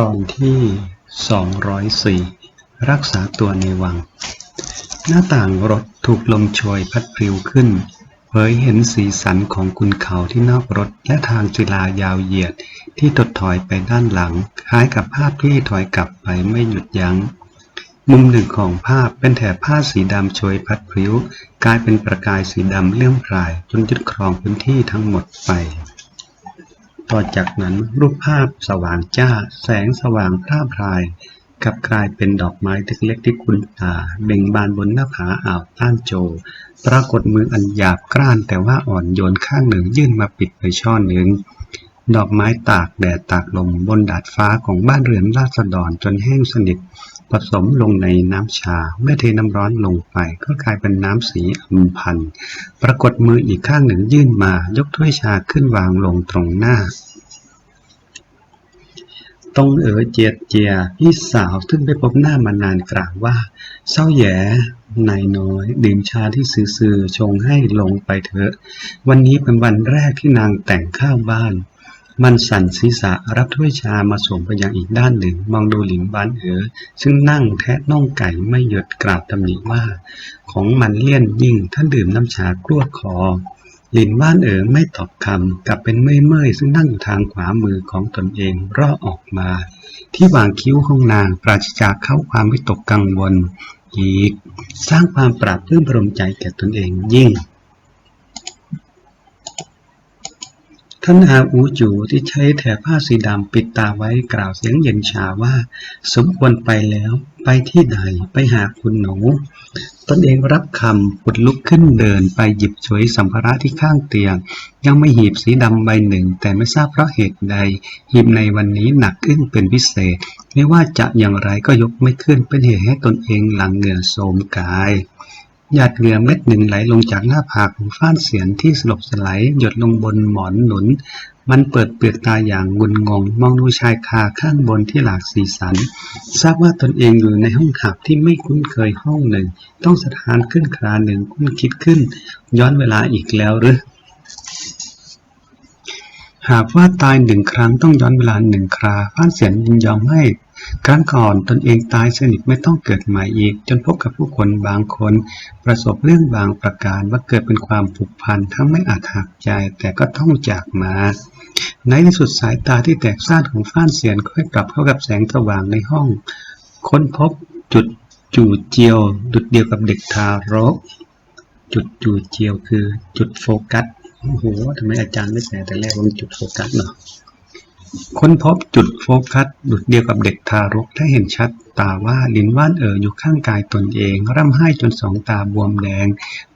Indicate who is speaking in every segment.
Speaker 1: ตอนที่ 204 รักษาตัวในวัง หน้าต่างรถถูกลมโชยพัดปลิวขึ้น เผยเห็นสีสันของคุณเขาที่นอกรถและทางศิลายาวเหยียดที่ตดถอยไปด้านหลัง คล้ายกับภาพที่ถอยกลับไปไม่หยุดยัง้ง มุมหนึ่งของภาพเป็นแถบผ้าสีดำโชยพัดพลิ้ว กลายเป็นประกายสีดำเลื่อมพรายจนยึดครองพื้นที่ทั้งหมดไป ต่อจากนั้นรูปภาพสว่างจ้า แสงสว่างพร่าพรายกลับกลายเป็นดอกไม้เล็กๆที่คุ้นตาเบ่งบานบนหน้าผาอ่าวต้านโจ ปรากฏมืออันหยาบกร้านแต่ว่าอ่อนโยนข้างหนึ่งยื่นมาปิดไปช่อหนึ่ง ดอกไม้ตากแดดตากลมบนดาดฟ้าของบ้านเรือนราษฎรจนแห้งสนิท ผสมลงในน้ำชา เมื่อเทน้ำร้อนลงไปก็กลายเป็นน้ำสีอัมพันปรากฏมืออีกข้างหนึ่งยื่นมายกถ้วยชาขึ้นวางลงตรงหน้าตรงเอ๋อเจียดเจียพี่สาวซึ่งไปพบหน้ามานานกล่าวว่า เศร้าแย่นายน้อย ดื่มชาที่ซื่อๆชงให้ลงไปเถอะ วันนี้เป็นวันแรกที่นางแต่งข้าวบ้าน มันสั่นศีรษะรับถ้วยชามาส่งไปยังอีกด้านหนึ่ง มองดูหลินบ้านเอ๋อซึ่งนั่งแทะน่องไก่ไม่หยุดกราบตำหนิว่า ของมันเลี่ยนยิ่งท่านดื่มน้ำชากลวดคอหลินบ้านเอ๋อไม่ตอบคำกลับเป็นเมื่อยเมื่อยๆซึ่งนั่งอยู่ทางขวามือของตนเองร่อออกมา ที่วางคิ้วของนางปราศจากเข้าความวิตกกังวลอีก สร้างความปราบปลื้มปรมใจแก่ตนเองยิ่ง ท่านอาอูจูที่ใช้แถบผ้าสีดำปิดตาไว้กล่าวเสียงเย็นชาว่า สมควรไปแล้ว ไปที่ใดไปหาคุณหนู ตนเองรับคำปุดลุกขึ้นเดินไปหยิบฉวยสัมภาระที่ข้างเตียง ยังไม่หีบสีดำใบหนึ่ง แต่ไม่ทราบเพราะเหตุใด หีบในวันนี้หนักอึ้งเป็นพิเศษ ไม่ว่าจะอย่างไรก็ยกไม่ขึ้นเป็นเหตุให้ตนเองหลังเหงื่อโสมกาย หยาดเหงื่อเม็ดหนึ่งไหลลงจากหน้าผากของฟ้านเสียนที่สลบสลายหยดลงบนหมอนหนุน มันเปิดเปลือกตาอย่างงุนงง มองดูชายคาข้างบนที่หลากสีสัน ทราบว่าตนเองอยู่ในห้องขับที่ไม่คุ้นเคยห้องหนึ่ง ต้องสถานขึ้นคราหนึ่งคุ้นคิดขึ้น ย้อนเวลาอีกแล้วหรือหากว่าตายหนึ่งครั้งต้องย้อนเวลาหนึ่งคราฟ้านเสียนยินยอมให้ ครั้งก่อนตนเองตายสนิทไม่ต้องเกิดใหม่อีก จนพบกับผู้คนบางคน ประสบเรื่องบางประการว่าเกิดเป็นความผูกพันทั้งไม่อาจหักใจแต่ก็ต้องจากมาในที่สุดสายตาที่แตกซ่านของฟ้านเสียนค่อยกลับเข้ากับแสงสว่างในห้อง ค้นพบจุดจู่เจียวดุดเดียวกับเด็กทารก จุดจู่เจียวคือจุดโฟกัสโอ้โหทำไมอาจารย์ไม่แสแต่แรกว่าจุดโฟกัสเนาะ ค้นพบจุดโฟกัสดุดเดียวกับเด็กทารกได้เห็นชัดตาว่าลินว่านเอ๋ออยู่ข้างกายตนเอง ร่ำไห้จนสองตาบวมแดง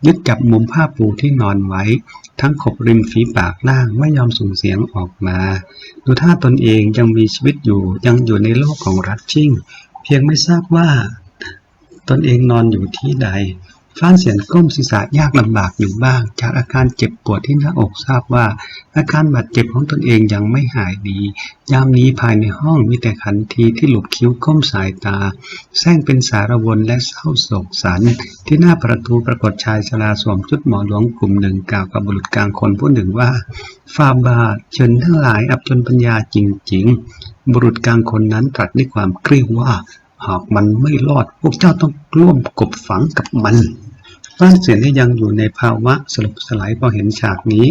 Speaker 1: ยึดจับมุมผ้าปูที่นอนไว้ ทั้งขบริมฝีปากล่างไม่ยอมส่งเสียงออกมา ดูท่าตนเองยังมีชีวิตอยู่ยังอยู่ในโลกของรัฐชิ่ง เพียงไม่ทราบว่า ตนเองนอนอยู่ที่ใด ฟ้านเสียนก้มศีรษะยากลำบากอยู่บ้าง จากอาการเจ็บปวดที่หน้าอกทราบว่า อาการบาดเจ็บของตนเองยังไม่หายดี ยามนี้ภายในห้องมีแต่ขันทีที่หลบคิ้วก้มสายตาแซงเป็นสารวนและเศร้าโศกสัน ที่หน้าประตูปรากฏชายชราสวมชุดหมอหลวงกลุ่มหนึ่งกล่าวกับบุรุษกลางคนผู้หนึ่งว่าฟาบาเชิญทั้งหลายอับจนปัญญาจริง ๆ บุรุษกลางคนนั้นตรัสด้วยความกริ้วว่า หากมันไม่รอดพวกเจ้าต้องร่วมกบฝังกับมัน ฟ้านเสียนี่ยังอยู่ในภาวะสลบสลายพอเห็นฉากนี้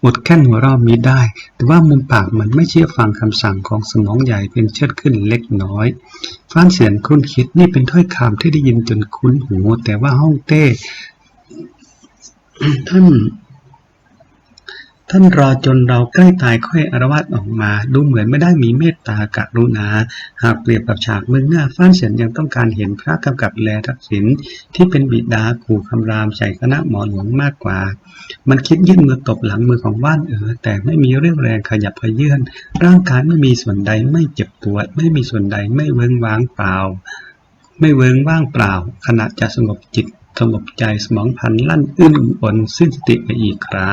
Speaker 1: หมดแค่นหัวเราะมีได้ แต่ว่ามุมปากมันไม่เชื่อฟังคำสั่งของสมองใหญ่เป็นเชิดขึ้นเล็กน้อย ฟ้านเสียนคุ้นคิดนี่เป็นถ้อยคำที่ได้ยินจนคุ้นหู แต่ว่าห้องเต้ท่าน ท่านรอจนเราใกล้ตายค่อยอารวาสออกมา ดูเหมือนไม่ได้มีเมตตากรุณา หากเปรียบกับฉากเมืองหน้าฟ้านเสียนยังต้องการเห็นพระกำกับแลทักษิณที่เป็นบิดาขู่คำรามใส่คณะหมอหลวงมากกว่า มันคิดยื่นมือตบหลังมือของว่านเออแต่ไม่มีเรี่ยวแรงขยับเขยื่อนร่างกายไม่มีส่วนใดไม่เจ็บปวด ไม่มีส่วนใดไม่เวิงว้างเปล่า ไม่เวิงว่างเปล่า ขณะจะสงบจิตสงบใจสมองพันลั่นอื้นอนสิ้นสติไปอีกครา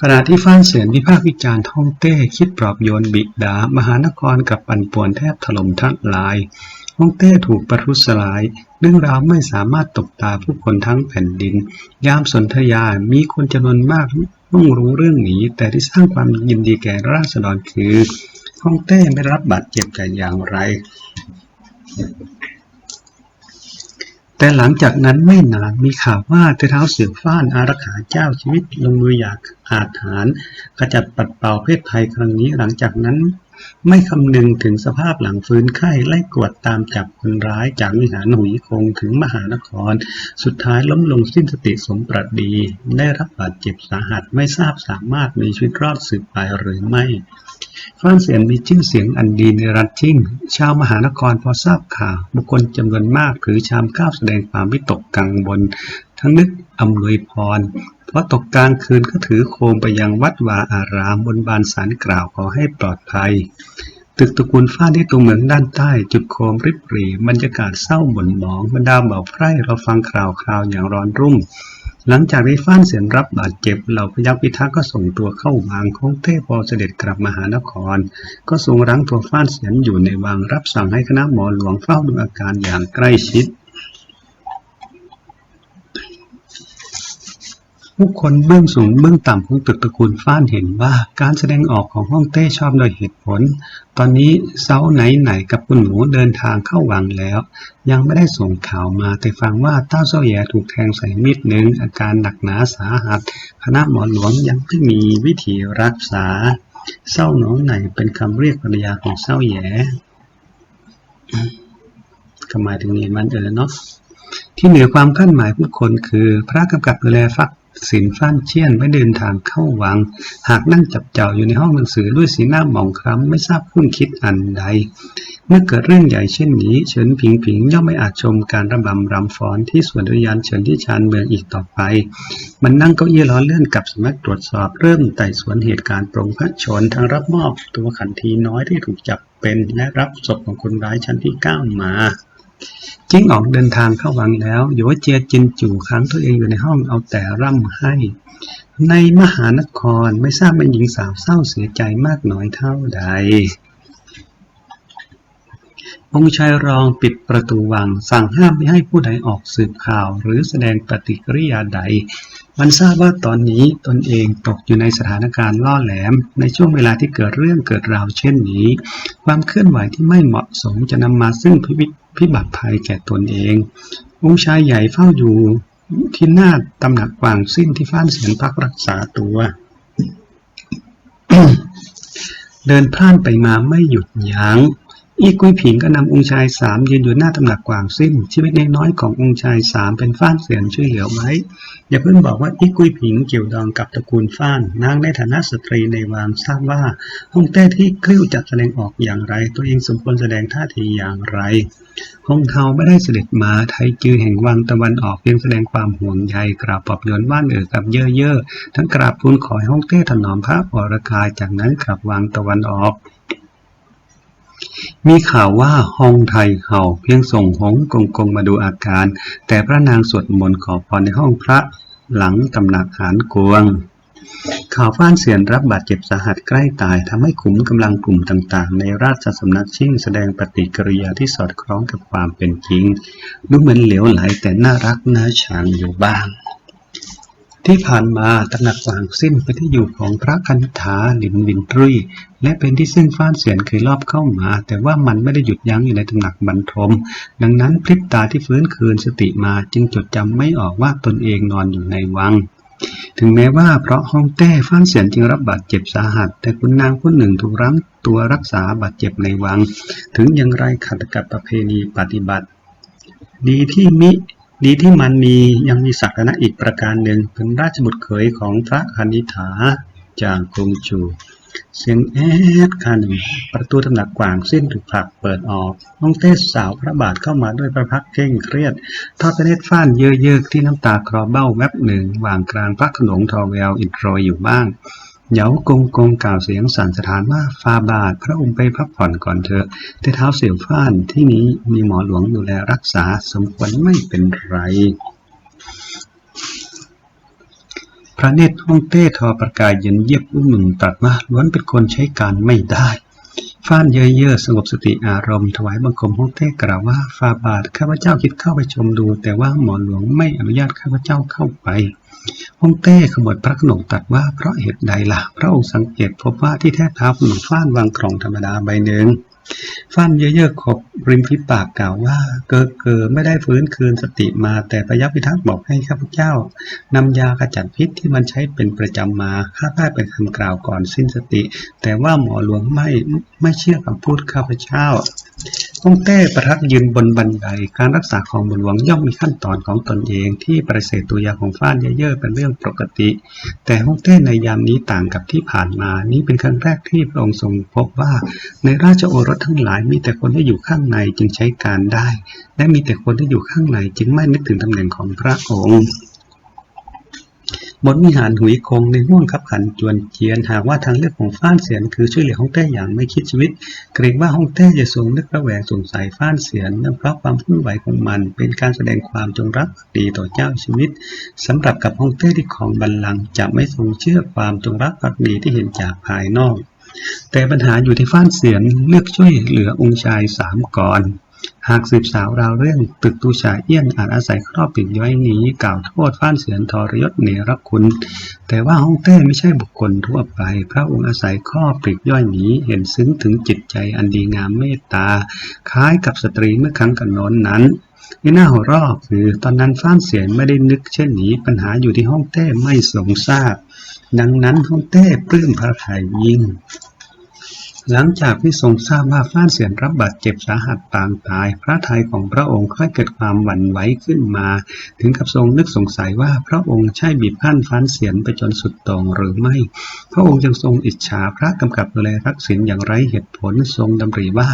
Speaker 1: ขณะที่ฟ้านเสียนวิพากษ์วิจารณ์ท่องเต้คิดปลอบโยนบิดามหานครกับปั่นป่วนแทบถล่มทั้งหลายฮ่องเต้ถูกประทุษร้าย เรื่องราวไม่สามารถตกตาผู้คนทั้งแผ่นดิน ยามสนธยามีคนจำนวนมากต้องรู้เรื่องนี้ แต่ที่สร้างความยินดีแก่ราษฎรคือฮ่องเต้ไม่รับบาดเจ็บแต่อย่างไร แต่หลังจากนั้นไม่นานมีข่าวว่าเท้าเสือฟ้านอารักขาเจ้าชีวิตลงมืออยากอาถรรพ์ขจัดปัดเป่าเพศภัยครั้งนี้หลังจากนั้น ไม่คำนึงถึงสภาพหลังฟื้นไข้ไล่กวดตามจับคนร้ายจากวิหารหุยคงถึงมหานคร สุดท้ายล้มลงสิ้นสติสมประดี ได้รับบาดเจ็บสาหัสไม่ทราบสามารถมีชีวิตรอดสืบไปหรือไม่ ฟ้านเสียมีชื่อเสียงอันดีในรัฐจิ้งชาวมหานครพอทราบข่าว บุคคลจำนวนมากถือชามข้าวแสดงความวิตกกังวลทั้งนึกอำนวยพรเพราะตกกลางคืนก็ถือโคมไปยังวัดวาอารามบนบานสารกล่าวขอให้ปลอดภัยตึกตระกูลฟ้าที่ตัวเมืองด้านใต้ จุดโคมริบหรี่บรรยากาศเศร้าหม่นหมองบรรดาเบาไพร่เราฟังข่าวคราวอย่างร้อนรุ่ม หลังจากได้ฟ้านเสียนรับบาดเจ็บเหล่าพยัคฆ์พิทักษ์ก็ส่งตัวเข้าวางของเทพพอเสด็จกลับมหานคร ก็ทรงรั้งตัวฟ้านเสียนอยู่ในวังรับสั่งให้คณะหมอหลวงเฝ้าดูอาการอย่างใกล้ชิด ผู้คนเบื้องสูงเบื้องต่ำของตึกตระกูลฟ้านเห็นว่าการแสดงออกของฮ่องเต้ชอบโดยเหตุผล ตอนนี้เซาไหนๆกับคุณหนูเดินทางเข้าวังแล้ว ยังไม่ได้ส่งข่าวมาแต่ฟังว่าเต้าเซ้าแย่ถูกแทงใส่มีดหนึ่งอาการหนักหนาสาหัส คณะหมอหลวงยังไม่มีวิธีรักษาเศร้าหนองไหนเป็นคำเรียกภรรยาของเศร้าแย่ก็หมายถึงนีมันเออเนาะที่เหนือความคาดหมายผู้คนคือ พระกำกับดูแลฟัก สินฟ้านเชี่ยนไม่เดินทางเข้าวัง หากนั่งจับเจ้าอยู่ในห้องหนังสือด้วยสีหน้าหมองคล้ำไม่ทราบคุ้นคิดอันใด เมื่อเกิดเรื่องใหญ่เช่นนี้เฉินผิงผิงย่อมไม่อาจชมการระบำรำฟ้อนที่สวนอุยานเฉินที่ชานเมืองอีกต่อไป มันนั่งเก้าอี้ล้อเลื่อนกับสำนักตรวจสอบเริ่มไต่สวนเหตุการณ์ปรงพระชนทั้งรับมอบตัวขันทีน้อยที่ถูกจับเป็นและรับศพของคนร้ายชั้นที่เก้ามา จิ้งออกเดินทางเข้าวังแล้วโยเจียจินจู่ค้างตัวเองอยู่ในห้องเอาแต่ร่ำให้ ในมหานครไม่ทราบเป็นหญิงสาวเศร้าเสียใจมากน้อยเท่าใด องค์ชายรองปิดประตูวัง สั่งห้ามไม่ให้ผู้ใดออกสืบข่าว หรือแสดงปฏิกิริยาใด มันทราบว่าตอนนี้ตนเองตกอยู่ในสถานการณ์ล่อแหลม ในช่วงเวลาที่เกิดเรื่องเกิดราวเช่นนี้ ความเคลื่อนไหวที่ไม่เหมาะสมจะนำมาซึ่งพิวิ พิบัติภัยแก่ตนเอง องค์ชายใหญ่เฝ้าอยู่ที่หน้าตำหนักกวางสิ้นที่ฟ้านเสียนพักรักษาตัว เดินพล่านไปมาไม่หยุดยัง้ง อีกุยผิงก็นำองค์ชายสามยืนอยู่หน้าตำหนักกวางสิ้นชีวิตน้อยขององค์ชายสามเป็นฟ้านเสียนช่วยเหลือไว้ อย่าเพิ่งบอกว่าอีกุยผิงเกี่ยวดองกับตระกูลฟ้านนางในฐานะสตรีในวังทราบว่าฮ่องเต้ที่กลิ้วจัดแสดงออกอย่างไร ตัวเองสมควรแสดงท่าทีอย่างไรฮงเทาไม่ได้เสด็จมาไทยจือแห่งวังตะวันออกเพียงแสดงความห่วงใยกราบปอบโยนบ้านเอ๋อกับเย่อเย่อๆทั้งกราบทูลขอให้ฮ่องเต้ถนอมพระวรกายจากนั้นกลับวังตะวันออก มีข่าวว่าฮองไทเห่าเพียงส่งหงกงกงมาดูอาการ แต่พระนางสวดมนต์ขอพรในห้องพระหลังตำหนักหานกวง ข่าวฟ้านเสียนรับบาดเจ็บสาหัสใกล้ตายทำให้ขุมกำลังกลุ่มต่างๆ ในราชสำนักชิ่งแสดงปฏิกิริยาที่สอดคล้องกับความเป็นจริง ดูเหมือนเหลวไหลแต่น่ารักน่าชังอยู่บ้าง ที่ผ่านมาตำหนักกวางสิ้นเป็นที่อยู่ของพระคณิษฐาหลินวินตรุยและเป็นที่ซึ่งฟ้านเสียนเคยรอบเข้ามา แต่ว่ามันไม่ได้หยุดยั้งอยู่ในตำหนักบรรทม ดังนั้นพริบตาที่ฟื้นคืนสติมาจึงจดจำไม่ออกว่าตนเองนอนอยู่ในวังถึงแม้ว่าเพราะฮ่องเต้ฟ้านเสียนจึงรับบาดเจ็บสาหัส แต่คุณนางผู้หนึ่งถูกรั้งตัวรักษาบาดเจ็บในวัง ถึงอย่างไรขัดกับประเพณีปฏิบัติ ดีที่มิ ดีที่มันมียังมีศักดิ์อีกประการหนึ่งเป็นราชบุตรเขยของพระคณิฐาจางกงจู เสียงแอดคาหนึ่งประตูตำหนักกว่างสิ้นถูกผลักเปิดออกน้องเต้สาวพระบาทเข้ามาด้วยพระพักเคร่งเครียดทอดพระเนตรฟ้านเยอะเยิกที่น้ำตาคลอเบ้าแวบหนึ่งวางกลางพระขนงทอแววอิดโรยอยู่บ้าง เหยากงกงกล่าวเสียงสั่นสถานว่า ฟาบาท พระองค์ไปพักผ่อนก่อนเถอะ แต่เท้าเสียวฟ้านที่นี้มีหมอหลวงดูแลรักษาสมควรไม่เป็นไร พระเนตรฮ่องเต้ทอประกายเย็นเยียบอุ้มหนุ่มตรัสว่าล้วนเป็นคนใช้การไม่ได้ฟ้านเย่อเย่อสงบสติอารมณ์ถวายบังคมฮ่องเต้กล่าวว่าฟาบาทข้าพเจ้าคิดเข้าไปชมดู แต่ว่าหมอหลวงไม่อนุญาตข้าพเจ้าเข้าไป ฮ่องเต้ขมวดพระขนงตัดว่าเพราะเหตุใดล่ะ พระองค์สังเกตพบว่าที่แท้เท้าขนมฟ้านวางกล่องธรรมดาใบหนึ่งฟ้านเยอะๆขบริมฝีปากกล่าวว่า เกอเกอไม่ได้ฟื้นคืนสติมาแต่พยัคฆ์พิทักษ์บอกให้ข้าพเจ้านำยาขจัดพิษที่มันใช้เป็นประจำมาข้าได้เป็นคำกล่าวก่อนสิ้นสติ แต่ว่าหมอหลวงไม่ไม่เชื่อคำพูดข้าพเจ้า ฮ่องเต้ประทับยืนบนบันได การรักษาของบุญหลวงย่อมมีขั้นตอนของตนเอง ที่ปฏิเสธตัวยาของฟ้านเย่อๆเป็นเรื่องปกติ แต่ฮ่องเต้ในยามนี้ต่างกับที่ผ่านมา นี้เป็นครั้งแรกที่พระองค์ทรงพบว่า ในราชโอรสทั้งหลายมีแต่คนที่อยู่ข้างในจึงใช้การได้ และมีแต่คนที่อยู่ข้างในจึงไม่นึกถึงตำแหน่งของพระองค์ บนวิหารหุยคงในห่วงขับขันจวนเจียนหากว่าทางเลือกของฟ้านเสียนคือช่วยเหลือฮ่องเต้อย่างไม่คิดชีวิต เกรงว่าฮ่องเต้จะทรงนึกระแวงสงสัยฟ้านเสียนเพราะความพุ่งไหวของมัน เป็นการแสดงความจงรักภักดีต่อเจ้าชีวิตสำหรับกับฮ่องเต้ที่ของบัลลังก์จะไม่ทรงเชื่อความจงรักภักดีที่เห็นจากภายนอก แต่ปัญหาอยู่ที่ฟ้านเสียนเลือกช่วยเหลือองค์ชายสามก่อน หากสืบสาวราวเรื่องตึกตูชาเอี้ยนอาจอาศัยครอบปิดย้อยหนีกล่าวโทษฟ้านเสียนทรยศเนรคุณ แต่ว่าฮ่องเต้ไม่ใช่บุคคลทั่วไป พระองค์อาศัยข้อปลีกย่อยหนีเห็นซึ้งถึงจิตใจอันดีงามเมตตา คล้ายกับสตรีเมื่อครั้งกันนนนั้นที่น่าหัวเราะคือตอนนั้นฟ้านเสียนไม่ได้นึกเช่นนี้ ปัญหาอยู่ที่ฮ่องเต้ไม่ทรงทราบดังนั้นฮ่องเต้ปลื้มพระทัยยิ่ง หลังจากที่ทรงทราบว่าฟ้านเสียนรับบาดเจ็บสาหัสปางตาย พระทัยของพระองค์ค่อยเกิดความหวั่นไหวขึ้นมา ถึงกับทรงนึกสงสัยว่าพระองค์ใช่บีบคั้นฟ้านเสียนไปจนสุดต่งหรือไม่ พระองค์จึงทรงอิจฉาพระกำกับดูแลทักษิณอย่างไร้เหตุผลทรงดำริว่า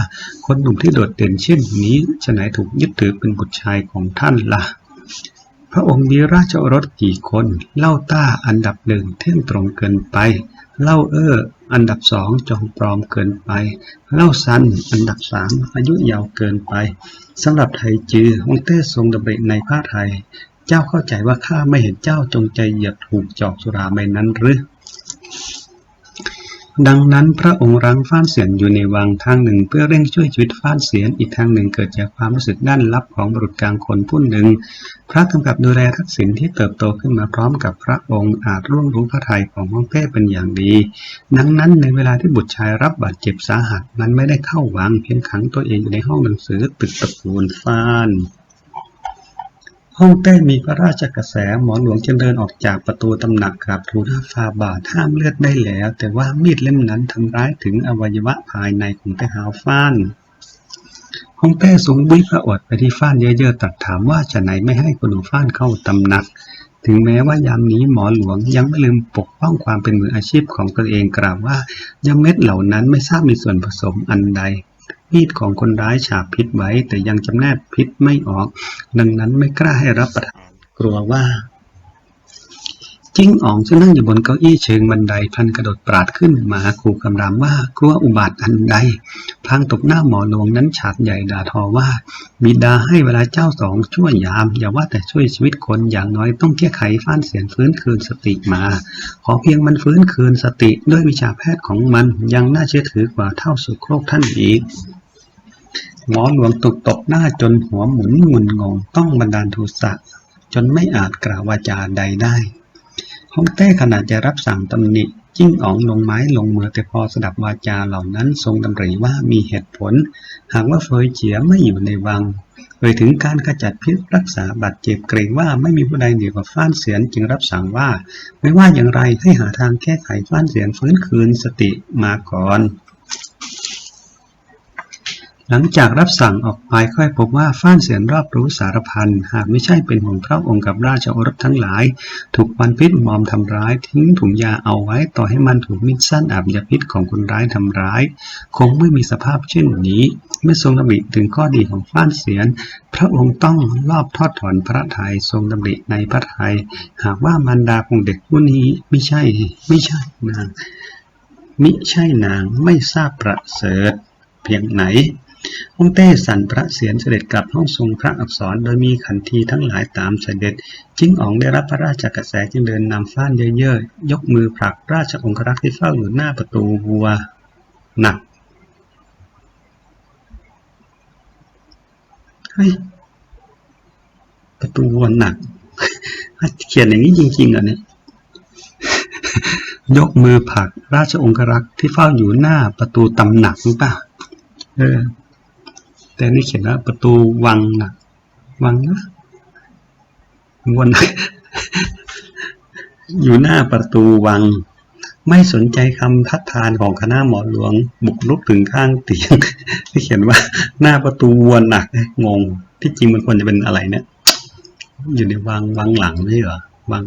Speaker 1: คนหนุ่มที่โดดเด่นเช่นนี้ฉะไหนถูกยึดถือเป็นบุตรชายของท่านล่ะพระองค์มีราชโอรสกี่คน เล่าต้าอันดับหนึ่งเที่ยงตรงเกินไป เล่าเอ้ออันดับสองจองปลอมเกินไป เล่าสันอันดับสามอายุยาวเกินไปสำหรับไทยจือฮ่องเต้ทรงดำริในผ้าไทย เจ้าเข้าใจว่าข้าไม่เห็นเจ้าจงใจเหยียบถูกจอกสุราใบนั้นหรือ ดังนั้นพระองค์รั้งฟ้านเสียนอยู่ในวังทางหนึ่ง เพื่อเร่งช่วยชีวิตฟ้านเสียนอีกทางหนึ่งเกิดจากความรู้สึกด้านลับของบุรุษกลางคนผู้หนึ่ง พระกำกับดูแลทักษิณที่เติบโตขึ้นมาพร้อมกับพระองค์อาจร่วงรู้พระทัยของฮ่องเต้เป็นอย่างดี ดังนั้นในเวลาที่บุตรชายรับบาดเจ็บสาหัสมันไม่ได้เข้าวังเพียงขังตัวเองอยู่ในห้องหนังสือตึกตระกูลฟ้าน ฮ่องเต้มีพระราชกระแสหมอหลวงจึงเดินออกจากประตูตำหนักกราบทูลห้าฟาบาทห้ามเลือดได้แล้ว แต่ว่ามีดเล่มนั้นทำร้ายถึงอวัยวะภายในของแต่หาวฟ้านฮ่องเต้สูงบุ้ยพระอษฐ์ไปที่ฟ้านเยอะๆตรัสถามว่าจะไหนไม่ให้คนหนูฟ้านเข้าตำหนัก ถึงแม้ว่ายามนี้หมอหลวงยังไม่ลืมปกป้องความเป็นมืออาชีพของตนเองกล่าวว่ายาเม็ดเหล่านั้นไม่ทราบมีส่วนผสมอันใด มีดของคนร้ายฉาบพิษไว้ แต่ยังจำแนกพิษไม่ออก ดังนั้นไม่กล้าให้รับประทาน กลัวว่า จิ้งอ๋องซึ่งนั่งอยู่บนเก้าอี้เชิงบันไดพลันกระโดดปราดขึ้นมาขู่คำรามว่ากลัวอุบาทอันใด พลางตบหน้าหมอหลวงนั้นฉาดใหญ่ด่าทอว่า บิดาให้เวลาเจ้าสองช่วยยาม อย่าว่าแต่ช่วยชีวิตคนอย่างน้อยต้องแก้ไขฟ้านเสียนฟื้นคืนสติมา ขอเพียงมันฟื้นคืนสติด้วยวิชาแพทย์ของมันยังน่าเชื่อถือกว่าเท่าสุโครกท่านอีกหมอหลวงตกตบหน้าจนหัวหมุนงุนงงต้องบันดาลโทสะจนไม่อาจกล่าววาจาใดได้ ฮ่องเต้ขนาดจะรับสั่งตำหนิจิ้งอ๋องลงไม้ลงมือแต่พอสดับวาจาเหล่านั้นทรงดำริว่ามีเหตุผล หากว่าเฟยเจียไม่อยู่ในวังเอ่ยถึงการขจัดพิษรักษาบาดเจ็บเกรงว่าไม่มีผู้ใดเหนือกว่าฟ้านเสียนจึงรับสั่งว่า ไม่ว่าอย่างไรให้หาทางแก้ไขฟ้านเสียนฟื้นคืนสติมาก่อน หลังจากรับสั่งออกไปค่อยพบว่าฟ้านเสียนรอบรู้สารพันหากไม่ใช่เป็นห่วงพระองค์กับราชโอรสทั้งหลาย ถูกมันพิษมอมทำร้าย ทิ้งถุงยาเอาไว้ต่อให้มันถูกมิดสั้นอาบยาพิษของคนร้ายทำร้าย คงไม่มีสภาพเช่นนี้เมื่อทรงดำริถึงข้อดีของฟ้านเสียน พระองค์ต้องรอบทอดถอนพระทัยทรงดำริในพระทัยหากว่ามารดาของเด็กผู้นี้ไม่ใช่ไม่ใช่นางมิใช่นางไม่ทราบประเสริฐเพียงไหน องเต้สั่นพระเศียรเสด็จกลับห้องทรงพระอักษร โดยมีขันทีทั้งหลายตามเสด็จ จิ้งอ๋องได้รับพระราชกระแสจึงเดินนำฟ้านเยอะๆ ยกมือผลักราชองครักษ์ที่เฝ้าอยู่หน้าประตูบัวหนักเฮ้ยประตูบัวหนัก เขียนอย่างนี้จริงๆอะเนี่ยยกมือผลักราชองครักษ์ที่เฝ้าอยู่หน้าประตูตำหนักหรือเปล่าเออ แต่นี่เขียนว่าประตูวังนะวังนะวนหนักอยู่หน้าประตูวัง ไม่สนใจคำทัดทานของคณะหมอหลวง บุกรุกถึงข้างเตียงที่เขียนว่าหน้าประตูวนหนักงง ที่จริงมันควรจะเป็นอะไรเนี่ย อยู่ในวังวังหลังไม่เหรอวัง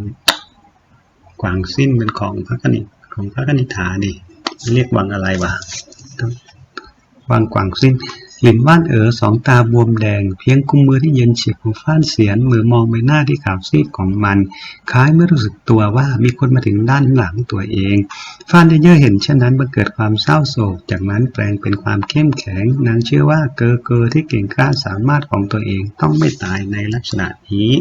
Speaker 1: กวางสิ้นเป็นของพระกนิษฐ์ของพระกนิษฐาดิเรียกวังอะไรวะวังกวางสิ้น หลินว่านเอ๋อสองตาบวมแดง เพียงกุมมือที่เย็นเฉียบของฟ้านเสียนมือมองใบหน้าที่ขาวซีดของมัน คล้ายไม่รู้สึกตัวว่ามีคนมาถึงด้านหลังตัวเอง ฟ้านเย่อเห็นเช่นนั้นบังเกิดความเศร้าโศก จากนั้นแปลงเป็นความเข้มแข็ง นางเชื่อว่าเกอเกอที่เก่งกล้าสามารถของตัวเองต้องไม่ตายในลักษณะนี้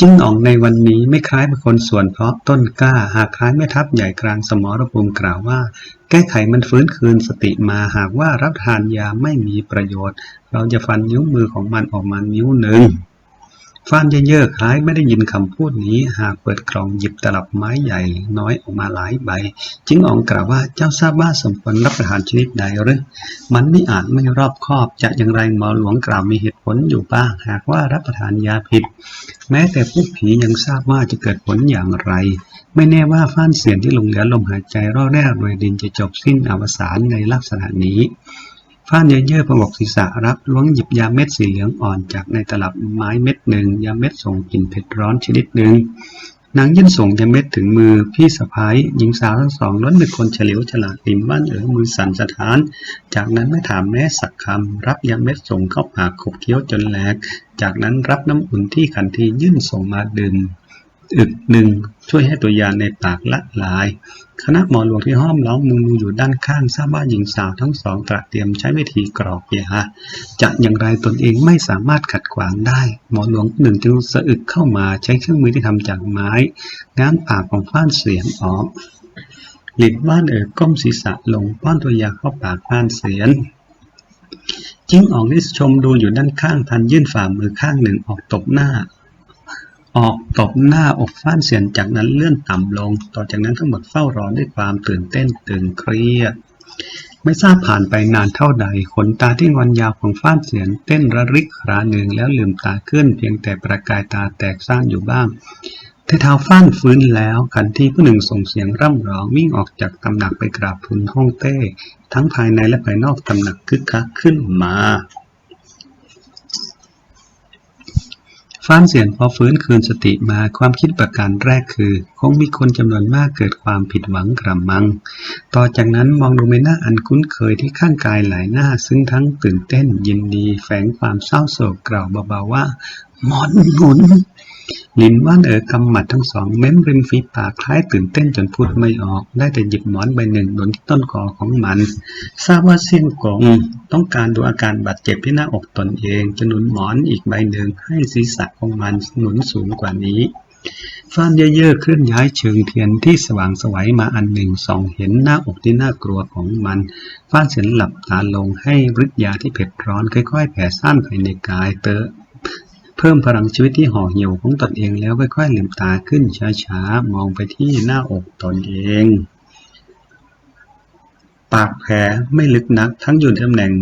Speaker 1: จิ้งอ่องในวันนี้ไม่คล้ายเป็นคนส่วนเพราะต้นกล้า หากคล้ายแม่ทัพใหญ่กลางสมรภูมิกล่าวว่า แก้ไขมันฟื้นคืนสติมาหากว่ารับทานยาไม่มีประโยชน์ เราจะฟันนิ้วมือของมันออกมานิ้วหนึ่ง ฟ้านเย่อๆคล้ายไม่ได้ยินคำพูดนี้ หากเปิดกล่องหยิบตลับไม้ใหญ่น้อยออกมาหลายใบจิ้งอองกล่าวว่าเจ้าทราบว่าสมควรรับประทานชนิดใดหรือ มันไม่อาจไม่รอบคอบ จะอย่างไรหมอหลวงกล่าวมีเหตุผลอยู่บ้าง หากว่ารับประทานยาผิด แม้แต่ผู้ผียังทราบว่าจะเกิดผลอย่างไร ไม่แน่ว่าฟ้านเสียงที่ลงเหลือลมหายใจรอดแรกโดยดินจะจบสิ้นอวสานในลักษณะนี้ ฟ้านเย่อๆประกศีรษะรับล้วงหยิบยาเม็ดสีเหลืองอ่อนจากในตลับไม้เม็ดหนึ่ง ยาเม็ดส่งกลิ่นเผ็ดร้อนชนิดหนึ่งนางยื่นส่งยาเม็ดถึงมือพี่สะพ้ายหญิงสาวทั้งสองล้วนเป็นคนเฉลียวฉลาดติ่มบ้านเอ๋อมือสั่นสะท้าน จากนั้นไม่ถามแม้สักคำรับยาเม็ดส่งเข้าปากขบเคี้ยวจนแหลก จากนั้นรับน้ำอุ่นที่ขันทียื่นส่งมาดื่ม อึกหนึ่งช่วยให้ตัวยาในปากละลาย คณะหมอหลวงที่ห้อมล้อมมุงดูอยู่ด้านข้างทราบว่าหญิงสาวทั้งสองตระเตรียมใช้วิธีกรอกยาจะอย่างไรตนเองไม่สามารถขัดขวางได้ หมอหลวงหนึ่งจึงสะอึกเข้ามาใช้เครื่องมือที่ทำจากไม้ ง้างปากของฟ้านเสียงออกหลินว่านเอ๋อก้มศีรษะลงป้อนตัวยาเข้าปากฟ้านเสียนจิ้งออกที่ชมดูอยู่ด้านข้างพันยื่นฝ่ามือข้างหนึ่งออกตบหน้า ออกตบหน้าอกฟ้านเสียนจากนั้นเลื่อนต่ำลง ต่อจากนั้นทั้งหมดเฝ้ารอด้วยความตื่นเต้นตื่นเครียด ไม่ทราบผ่านไปนานเท่าใดขนตาที่งอนยาวของฟ้านเสียนเต้นระริกคราหนึ่งแล้วลืมตาขึ้น เพียงแต่ประกายตาแตกสร้างอยู่บ้างเท้าฟ้านฟื้นแล้วขันทีผู้หนึ่งส่งเสียงร่ำร้องวิ่งออกจากตำหนักไปกราบทูลฮ่องเต้ ทั้งภายในและภายนอกตำหนักคึกคักขึ้นมา ฟ้านเสียงพอฟื้นคืนสติมาความคิดประการแรกคือ คงมีคนจำนวนมากเกิดความผิดหวังกระมัง ต่อจากนั้นมองดูใบหน้าอันคุ้นเคยที่ข้างกายหลายหน้า ซึ่งทั้งตื่นเต้นยินดี แฝงความเศร้าโศกกล่าวเบาๆว่า หมอนหนุน ลินว่านเอ๋อกำหมัดทั้งสอง เม้มริมฝีปากคล้ายตื่นเต้นจนพูดไม่ออก ได้แต่หยิบหมอนใบหนึ่งหนุนที่ต้นคอของมัน ทราบว่าเซียนกงต้องการดูอาการบาดเจ็บที่หน้าอกตนเองจะหนุนหมอนอีกใบหนึ่งให้ศีรษะของมันหนุนสูงกว่านี้ฟ้านเย่อๆเคลื่อนย้ายเชิงเทียนที่สว่างสวัยมาอันหนึ่งส่องเห็นหน้าอกที่น่ากลัวของมันฟ้านเสียนหลับตาลงให้ฤทธิ์ยาที่เผ็ดร้อนค่อยๆ แผ่ซ่านภายในกายเตอะ เพิ่มพลังชีวิตที่ห่อเหี่ยวของตนเองแล้วค่อยๆลืมตาขึ้นช้าๆ มองไปที่หน้าอกตนเอง ปากแผลไม่ลึกนักทั้งอยู่ในตำแหน่ง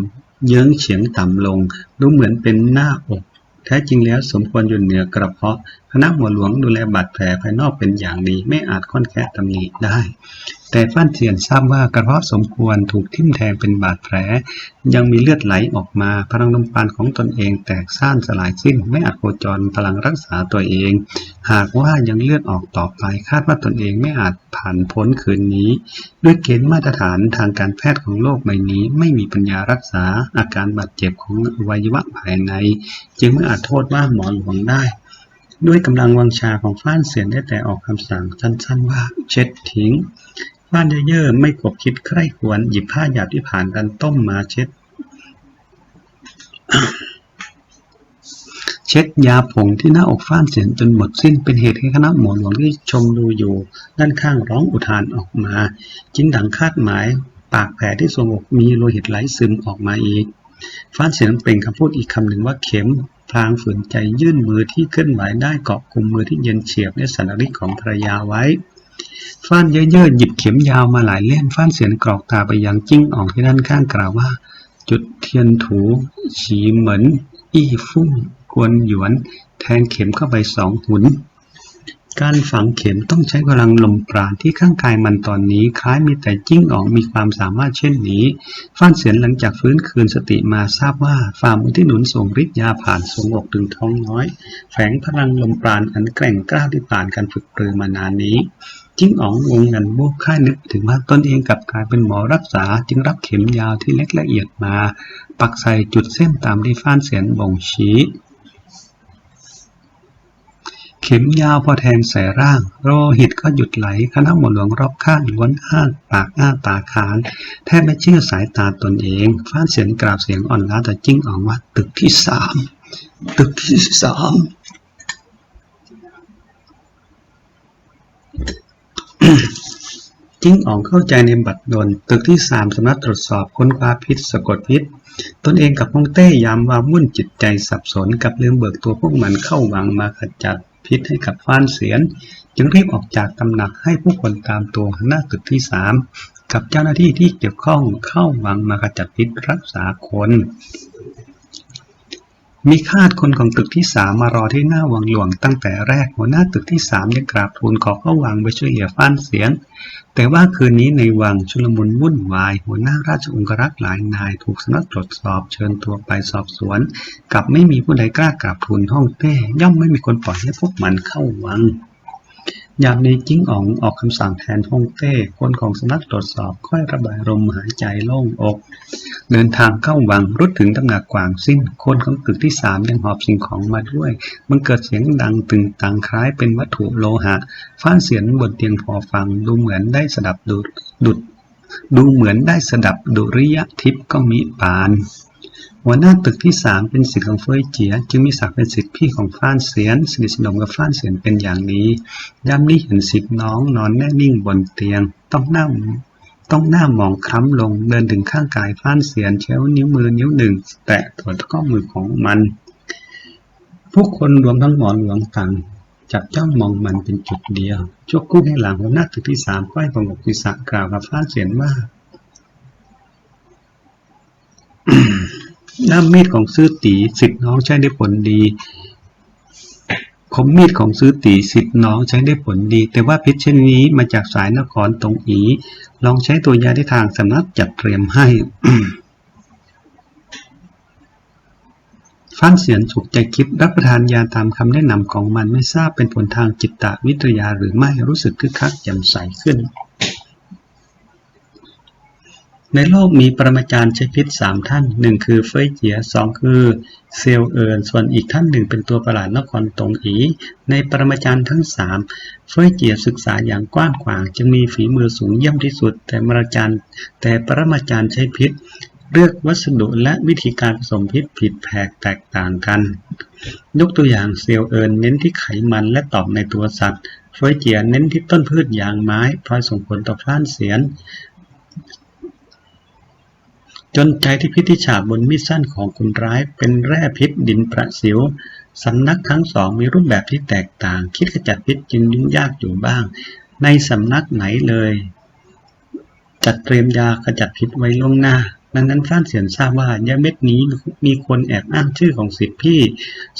Speaker 1: เยื้องเฉียงต่ำลง ดูเหมือนเป็นหน้าอก แท้จริงแล้วสมควรอยู่เหนือกระเพาะคณะหมอหลวงดูแลบาดแผลภายนอกเป็นอย่างดี ไม่อาจค่อนแคะตำหนิได้ แต่ฟ้านเทียนทราบว่ากระเพาะสมควรถูกทิ่มแทงเป็นบาดแผล ยังมีเลือดไหลออกมา พลังลมปาณของตนเองแตกซ่านสลายสิ้นไม่อาจโคจรพลังรักษาตัวเอง หากว่ายังเลือดออกต่อไปคาดว่าตนเองไม่อาจผ่านพ้นคืนนี้ ด้วยเกณฑ์มาตรฐานทางการแพทย์ของโลกใบนี้ ไม่มีปัญญารักษาอาการบาดเจ็บของอวัยวะภายใน จึงไม่อาจโทษว่าหมอหลวงได้ด้วยกำลังวังชาของฟ้านเสียนได้แต่ออกคำสั่งสั้นๆว่าเช็ดทิ้ง ฟ้านเย่อๆไม่กบคิดใคร่ควร หยิบผ้าหยาบที่ผ่านการต้มมาเช็ด เช็ดยาผงที่หน้าอกฟ้านเสียนจนหมดสิ้นเป็นเหตุให้คณะหมอหลวงที่ชมดูอยู่ ด้านข้างร้องอุทานออกมา จินดังคาดหมาย ปากแผลที่ทรวงอกมีโลหิตไหลซึมออกมาอีก ฟ้านเสียงเปล่งคำพูดอีกคำหนึ่งว่าเข็มพลางฝืนใจยื่นมือที่เคลื่อนไหวได้เกาะกลุ่มมือที่เย็นเฉียบและสันนิษของภรรยาไว้ ฟ้านเย่อๆหยิบเข็มยาวมาหลายเล่ม ฟ้านเสียงกรอกตาไปยังจิ้งอ่องที่ด้านข้างกล่าวว่า จุดเทียนถู ฉีเหมิน อี้ฟุ้งกวนหยวน แทงเข็มเข้าไปสองหุนการฝังเข็มต้องใช้พลังลมปราณที่ข้างกายมันตอนนี้คล้ายมีแต่จิ้งอ๋องมีความสามารถเช่นนี้ ฟ้านเสียนหลังจากฟื้นคืนสติมาทราบว่าฝ่ามือที่หนุนส่งฤทธิ์ยาผ่านทรวงอกถึงท้องน้อย แฝงพลังลมปราณอันแกร่งกล้าที่ผ่านการฝึกปรือมานานนี้ จิ้งอ๋องงงงันโบกค่ายนึกถึงว่าตนเองกลับกลายเป็นหมอรักษาจึงรับเข็มยาวที่เล็กละเอียดมา ปักใส่จุดเส้นตามที่ฟ้านเสียนบ่งชี้เข็มยาวพอแทงใส่ร่าง โลหิตก็หยุดไหลคณะหมดหลวงรอบข้างล้วนอ้าปากอ้าตาค้างแทบไม่เชื่อสายตาตนเองฟ้านเสียงกราบเสียงอ่อนล้าแต่จิ้งอ๋องว่า ตึกที่สามตึกที่สาม จิ้งอ๋องเข้าใจในบัตรดลตึกที่สามสำนักตรวจสอบค้นคว้าพิษสะกดพิษ ตนเองกับฮ่องเต้ยามว่าวุ่นจิตใจสับสนกับลืมเบิกตัวพวกมันเข้าวังมาขจัดพิษให้กับฟ้านเสียน จึงรีบออกจากตำหนักให้ผู้คนตามตัวหน้าตึกที่สามกับเจ้าหน้าที่ที่เกี่ยวข้องเข้าวังมาขจัดพิษรักษาคน มีคาดคนของตึกที่สามมารอที่หน้าวังหลวงตั้งแต่แรกหัวหน้าตึกที่สามยังกราบทูลขอเข้าวังไปช่วยเอี่ยฟ้านเสียง แต่ว่าคืนนี้ในวังชุลมุนวุ่นวาย หัวหน้าราชองครักษ์หลายนายถูกสำนักตรวจสอบเชิญตัวไปสอบสวนกลับไม่มีผู้ใดกล้ากราบทูลห้องเต้ย่อมไม่มีคนปล่อยให้พวกมันเข้าวัง ยามนี้จิ้งอ๋องออกคำสั่งแทนฮ่องเต้ คนของสำนักตรวจสอบค่อยระบายลมหายใจโล่งอก เดินทางเข้าวังรุดถึงตำหนักกวางสิ้น คนของตึกที่สามยังหอบสิ่งของมาด้วย มันเกิดเสียงดังตึงตังคล้ายเป็นวัตถุโลหะ ฟ้านเสียงบนเตียงพอฟังดูเหมือนได้สดับดุดดูเหมือนได้สดับดุริยทิพย์ก็มิปาน หัวหน้าตึกที่สามเป็นสิทธิ์ของเฟยเจีย จึงมีศักดิ์เป็นสิทธิพี่ของฟ้านเสียนสนิทสนมกับฟ้านเสียนเป็นอย่างนี้ยามนี้เห็นสิทธิน้องนอนแน่นิ่งบนเตียง ต้องนั่งต้องหน้ามองคล้ำลงเดินถึงข้างกายฟ้านเสียนเช้วนิ้วมือนิ้วหนึ่ง แตะตัวข้อมือของมันผู้คนรวมทั้งหมอนหลวงต่างจับจ้องมองมันเป็นจุดเดียวชั่วครู่ให้หลังหัวหน้าตึกที่สามค่อยประงกศีรษะกล่าวกับฟ้านเสียนว่า ด้ามมีดของซื้อตีสิทธิ์น้องใช้ได้ผลดีคมมีดของซื้อตีสิทธิ์น้องใช้ได้ผลดี แต่ว่าพิษเช่นนี้มาจากสายนครตรงอีลองใช้ตัวยาที่ทางสำนักจัดเตรียมให้ฟ้านเสียนสุขใจคิดรับประทานยาตามคำแนะนำของมันไม่ทราบเป็นผลทางจิตวิทยาหรือไม่รู้สึกคึกคักแจ่มใสขึ้น ในโลกมีปรมาจารย์ใช้พิษสามท่านหนึ่งคือเฟยเจียสองคือเซลเอินส่วนอีกท่านหนึ่งเป็นตัวประหลาดนครตงอี ในปรมาจารย์ทั้งสามเฟยเจียศึกษาอย่างกว้างขวางจึงมีฝีมือสูงเยี่ยมที่สุด แต่มรมาจารย์แต่ปรมาจารย์ใช้พิษ เลือกวัสดุและวิธีการผสมพิษผิดแผกแตกต่างกัน ยกตัวอย่างเซลเอินเน้นที่ไขมันและตอบในตัวสัตว์เฟยเจียเน้นที่ต้นพืชอย่างไม้พลอยส่งผลต่อพล่านเสียน จนใจที่พิษที่ฉาบบนมีดสั้นของคนร้าย เป็นแร่พิษดินประสิวสำนักทั้งสองมีรูปแบบที่แตกต่าง คิดขจัดพิษจึงยุ่งยากอยู่บ้าง ในสำนักไหนเลย จัดเตรียมยาขจัดพิษไว้ล่วงหน้าดังนั้นฟ้านเสียนทราบว่ายาเม็ดนี้มีคนแอบอ้างชื่อของสิทธิพี่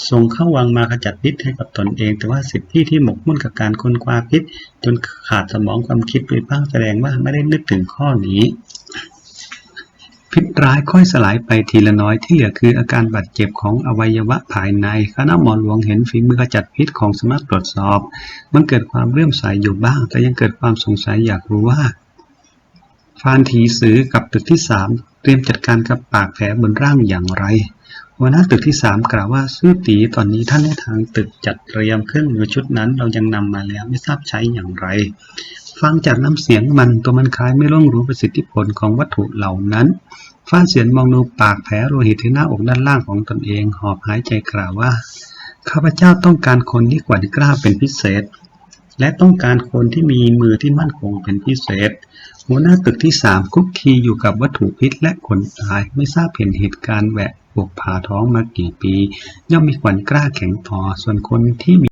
Speaker 1: ส่งเข้าวังมาขจัดพิษให้กับตนเอง แต่ว่าสิทธิพี่ที่หมกมุ่นกับการค้นคว้าพิษ จนขาดสมองความคิดไปบ้างแสดงว่าไม่ได้นึกถึงข้อนี้ พิษร้ายค่อยสลายไปทีละน้อยที่เหลือคืออาการบาดเจ็บของอวัยวะภายในคณะหมอหลวงเห็นฝีมือขจัดพิษของสำนักตรวจสอบ มันเกิดความเลื่อมใสอยู่บ้าง แต่ยังเกิดความสงสัยอยากรู้ว่าฟานถีสือกับตึกที่สามเตรียมจัดการกับปากแผลบนร่างอย่างไรหัวหน้าตึกที่สามกล่าวว่าซื่อตีตอนนี้ท่านในทางตึกจัดเตรียมเครื่องมือชุดนั้น เรายังนำมาแล้วไม่ทราบใช้อย่างไร ฟังจากน้ำเสียงมันตัวมันคล้ายไม่ร่วงรู้ประสิทธิผลของวัตถุเหล่านั้น ฟ้าเสียนมองดูปากแผลโลหิตที่หน้าอกด้านล่างของตนเอง หอบหายใจกล่าวว่า ข้าพเจ้าต้องการคนที่กว่าที่กล้าเป็นพิเศษ และต้องการคนที่มีมือที่มั่นคงเป็นพิเศษ หัวหน้าตึกที่สามคุกคีอยู่กับวัตถุพิษและคนตายไม่ทราบเห็นเหตุการณ์แหวกอกผ่าท้องมากี่ปี ย่อมมีขวัญกล้าแข็งพอส่วนคนที่มี